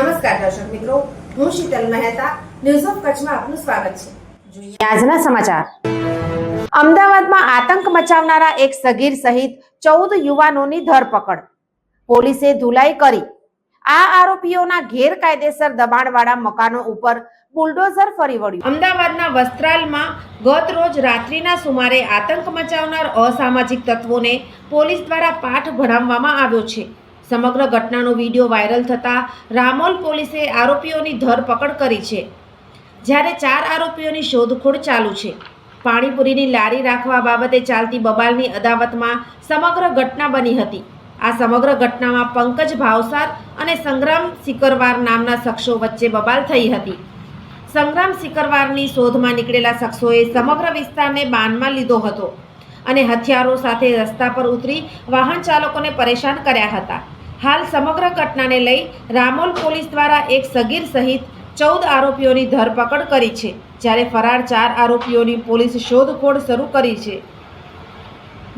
નમસ્કાર દર્શક મિત્રો હું શીતલ મહેતા ન્યૂઝ ઓફ કચ્છમાં આપનું સ્વાગત છે. જોઈએ આજના સમાચાર. અમદાવાદમાં આતંક મચાવનારા એક સગીર સહિત ચૌદ યુવાનોની ધરપકડ. પોલીસે ધુલાઈ કરી. આ આરોપીઓના ગેરકાયદેસર દબાણવાળા મકાનો ઉપર બુલડોઝર ફરી વળ્યું. અમદાવાદના વસ્ત્રાલમાં ગત રોજ રાત્રિના સુમારે આતંક મચાવનાર અસામાજિક તત્વોને પોલીસ દ્વારા પાઠ ભણાવવામાં આવ્યો છે. સમગ્ર ઘટનાનો વીડિયો વાયરલ થતાં રામોલ પોલીસે આરોપીઓની ધરપકડ કરી છે. જ્યારે ચાર આરોપીઓની શોધખોળ ચાલુ છે. પાણીપુરીની લારી રાખવા બાબતે ચાલતી બબાલની અદાવતમાં સમગ્ર ઘટના બની હતી. આ સમગ્ર ઘટનામાં પંકજ ભાવસાર અને સંગ્રામ સિકરવાર નામના શખ્સો વચ્ચે બબાલ થઈ હતી. સંગ્રામ સિકરવારની શોધમાં નીકળેલા શખ્સોએ સમગ્ર વિસ્તારને બાનમાં લીધો હતો અને હથિયારો સાથે રસ્તા પર ઉતરી વાહન ચાલકોને પરેશાન કર્યા હતા. હાલ સમગ્ર ઘટનાને લઈ રામોલ પોલીસ દ્વારા એક સગીર સહિત ચૌદ આરોપીઓની ધરપકડ કરી છે, જ્યારે ફરાર ચાર આરોપીઓની પોલીસ શોધખોળ શરૂ કરી છે.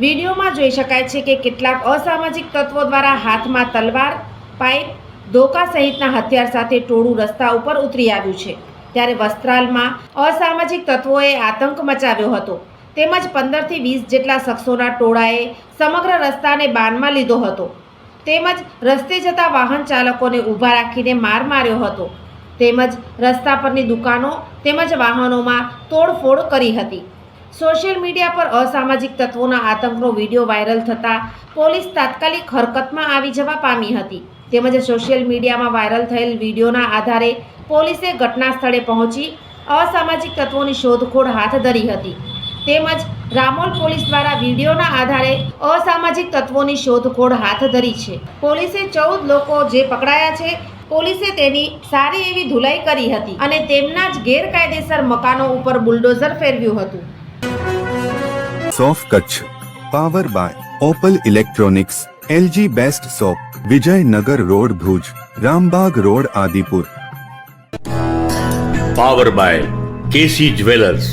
વિડીયોમાં જોઈ શકાય છે કે કેટલાક અસામાજિક તત્વો દ્વારા હાથમાં તલવાર, પાઇપ, ધોકા સહિતના હથિયાર સાથે ટોળું રસ્તા ઉપર ઉતરી આવ્યું છે. ત્યારે વસ્ત્રાલમાં અસામાજિક તત્વોએ આતંક મચાવ્યો હતો. તેમજ પંદરથી વીસ જેટલા શખ્સોના ટોળાએ સમગ્ર રસ્તાને બાનમાં લીધો હતો. તેમજ રસ્તે જતા વાહન ચાલકોને ઊભા રાખીને માર માર્યો હતો. તેમજ રસ્તા પરની દુકાનો તેમજ વાહનોમાં તોડફોડ કરી હતી. સોશિયલ મીડિયા પર અસામાજિક તત્વોના આતંકનો વીડિયો વાયરલ થતાં પોલીસ તાત્કાલિક હરકતમાં આવી જવા પામી હતી. તેમજ સોશિયલ મીડિયામાં વાયરલ થયેલ વિડીયોના આધારે પોલીસે ઘટના સ્થળે પહોંચી અસામાજિક તત્વોની શોધખોળ હાથ ધરી હતી. તેમજ રામોલ પોલીસ દ્વારા વિડીયોના આધારે અસામાજિક તત્વોની શોધખોળ હાથ ધરી છે. પોલીસે ચૌદ લોકો જે પકડાયા છે પોલીસે તેની સારી એવી ધુલાઈ કરી હતી અને તેમના જ ગેરકાયદેસર મકાનો ઉપર બુલડોઝર ફેરવ્યું હતું. સોફ Kutch power by Opal electronics LG best shop Vijaynagar road Bhuj Rambag road Adipur. Power by KC jewellers.